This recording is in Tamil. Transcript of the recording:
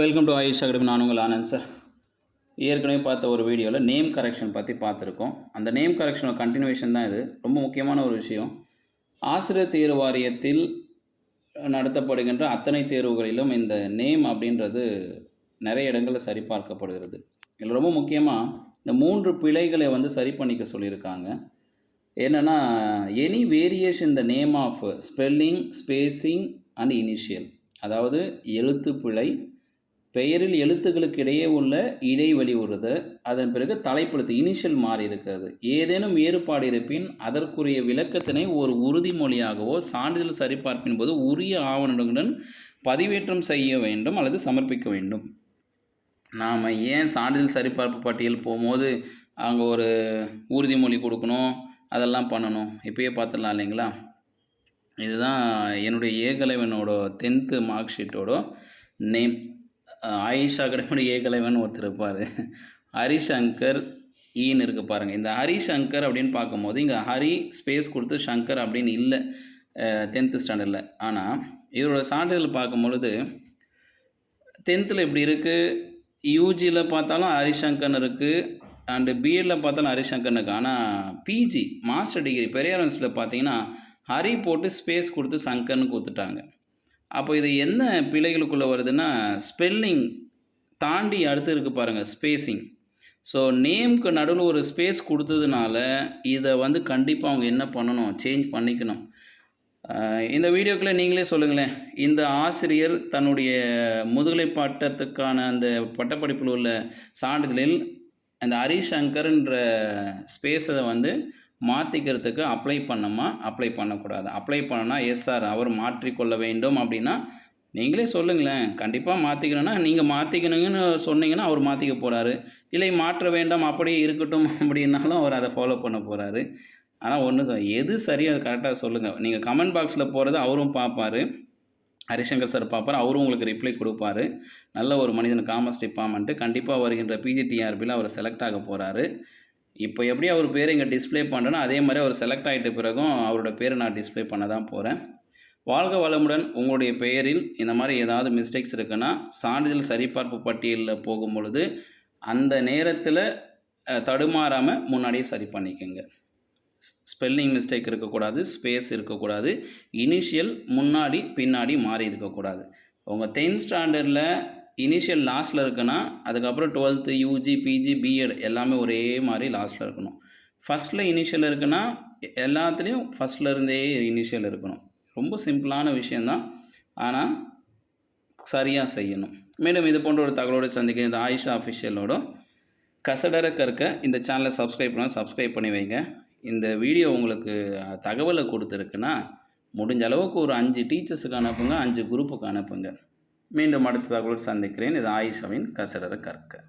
வெல்கம் டு ஆயுஷ் அகடமி நான் உங்கள் ஆனந்த் சார். ஏற்கனவே பார்த்த ஒரு வீடியோவில் நேம் கரெக்ஷன் பற்றி பார்த்துருக்கோம். அந்த நேம் கரெக்ஷனோட கண்டினியூஷன் தான் இது. ரொம்ப முக்கியமான ஒரு விஷயம். ஆசிரியர் தேர்வு வாரியத்தில் நடத்தப்படுகின்ற அத்தனை தேர்வுகளிலும் இந்த நேம் அப்படின்றது நிறைய இடங்களில் சரிபார்க்கப்படுகிறது. இதில் ரொம்ப முக்கியமாக இந்த மூன்று பிழைகளை வந்து சரி பண்ணிக்க சொல்லியிருக்காங்க. என்னென்னா any variation the name of spelling spacing and initial அதாவது எழுத்து பிழை பெயரில் எழுத்துக்களுக்கு இடையே உள்ள இடைவெளி உறுது அதன் பிறகு தலைப்பெழுத்து இனிஷியல் மாறி இருக்கிறது. ஏதேனும் வேறுபாடு இருப்பின் அதற்குரிய விளக்கத்தினை ஒரு உறுதிமொழியாகவோ சான்றிதழ் சரிபார்ப்பின் போது உரிய ஆவணங்களுடன் பதிவேற்றம் செய்ய வேண்டும் அல்லது சமர்ப்பிக்க வேண்டும். நாம் ஏன் சான்றிதழ் சரிபார்ப்பு பட்டியல் போகும்போது அங்கே ஒரு உறுதிமொழி கொடுக்கணும்? அதெல்லாம் பண்ணணும். இப்பயே பார்த்துடலாம் இல்லைங்களா? இதுதான் என்னுடைய ஏகலைவனோட டென்த்து மார்க் ஷீட்டோட நேம் ஆயிஷா ஏ ஏகலைவன் ஒருத்தர் இருப்பார். ஹரிசங்கர் ஈன்னு இருக்குது பாருங்கள் இந்த ஹரிசங்கர் அப்படின்னு பார்க்கும்போது இங்கே ஹரி ஸ்பேஸ் கொடுத்து சங்கர் அப்படின்னு இல்லை டென்த்து ஸ்டாண்டர்டில் ஆனால் இவரோட சான்றிதழ் பார்க்கும் பொழுது டென்த்தில் இப்படி இருக்குது யூஜியில் பார்த்தாலும் ஹரிசங்கர்னு இருக்குது அண்டு பிஎட்டில் பார்த்தாலும் ஹரிசங்கர்னு இருக்குது ஆனால் பிஜி மாஸ்டர் டிகிரி பெரியாரன்ஸில் பார்த்தீங்கன்னா ஹரி போட்டு ஸ்பேஸ் கொடுத்து சங்கர்னு கொடுத்துட்டாங்க. அப்போ இது என்ன பிழைகளுக்குள்ளே வருதுன்னா ஸ்பெல்லிங் தாண்டி அடுத்து இருக்குது பாருங்கள் ஸ்பேஸிங் ஸோ நேம்க்கு நடுவில் ஒரு ஸ்பேஸ் கொடுத்ததுனால இதை வந்து கண்டிப்பாக அவங்க என்ன பண்ணணும் சேஞ்ச் பண்ணிக்கணும். இந்த வீடியோக்குள்ளே நீங்களே சொல்லுங்களேன். இந்த ஆசிரியர் தன்னுடைய முதுகலை பட்டத்துக்கான அந்த பட்டப்படிப்பில் உள்ள சான்றிதழில் அந்த ஹரிசங்கர்ன்ற ஸ்பேஸை வந்து மாற்றிக்கிறதுக்கு அப்ளை பண்ணமா? அப்ளை பண்ணக்கூடாது? அப்ளை பண்ணனா எஸ் சார் அவர் மாற்றிக்கொள்ள வேண்டும் அப்படின்னா நீங்களே சொல்லுங்களேன். கண்டிப்பாக மாற்றிக்கணும்னா நீங்கள் மாற்றிக்கணுங்கன்னு சொன்னீங்கன்னா அவர் மாற்றிக்க போகிறாரு இல்லை மாற்ற வேண்டாம் அப்படியே இருக்கட்டும் அப்படின்னாலும் அவர் அதை ஃபாலோ பண்ண போகிறாரு ஆனால் ஒன்று எது சரி அது கரெக்டாக சொல்லுங்கள் நீங்கள் கமெண்ட் பாக்ஸில் போகிறது அவரும் பார்ப்பாரு ஹரிசங்கர் சார் பார்ப்பார் அவரும் உங்களுக்கு ரிப்ளை கொடுப்பாரு. நல்ல ஒரு மனிதன் காமர்ஸ் டிபார்ட்மெண்ட்டு கண்டிப்பாக வருகின்ற பிஜிடிஆர்பியில் அவர் செலக்ட் ஆக போகிறாரு இப்போ எப்படி அவர் பேர் இங்கே டிஸ்ப்ளே பண்ணுறேன்னா அதே மாதிரி அவர் செலக்ட் ஆகிட்ட பிறகும் அவரோட பேரை நான் டிஸ்ப்ளே பண்ண தான் போகிறேன். வாழ்க வளமுடன் உங்களுடைய பெயரில் இந்த மாதிரி ஏதாவது மிஸ்டேக்ஸ் இருக்குன்னா சான்றிதழ் சரிபார்ப்பு பட்டியலில் போகும் பொழுது அந்த நேரத்தில் தடுமாறாமல் முன்னாடியே சரி பண்ணிக்கோங்க. ஸ்பெல்லிங் மிஸ்டேக் இருக்கக்கூடாது ஸ்பேஸ் இருக்கக்கூடாது இனிஷியல் முன்னாடி பின்னாடி மாறி இருக்கக்கூடாது. உங்கள் டென்த் ஸ்டாண்டர்டில் இனிஷியல் லாஸ்ட்டில் இருக்குன்னா அதுக்கப்புறம் டுவெல்த்து யூஜி பிஜி பிஎட் எல்லாமே ஒரே மாதிரி லாஸ்ட்டில் இருக்கணும். ஃபஸ்ட்டில் இனிஷியல் இருக்குன்னா எல்லாத்துலேயும் ஃபஸ்ட்டில் இருந்தே இனிஷியல் இருக்கணும். ரொம்ப சிம்பிளான விஷயந்தான் ஆனால் சரியாக செய்யணும். மேலும் இது போன்ற ஒரு தகவலோடு சந்திக்க இந்த ஆயிஷா அஃபிஷியலோட கசடர கற்க இந்த சேனலை சப்ஸ்கிரைப் பண்ணால் சப்ஸ்கிரைப் பண்ணி வைங்க. இந்த வீடியோ உங்களுக்கு தகவலை கொடுத்துருக்குன்னா முடிஞ்ச அளவுக்கு ஒரு அஞ்சு டீச்சர்ஸுக்கு அனுப்புங்க அஞ்சு குரூப்புக்கு அனுப்புங்க. மீண்டும் அடுத்த தகவலோடு சந்திக்கிறேன். இது ஆயிஷாவின் கசடர கற்க.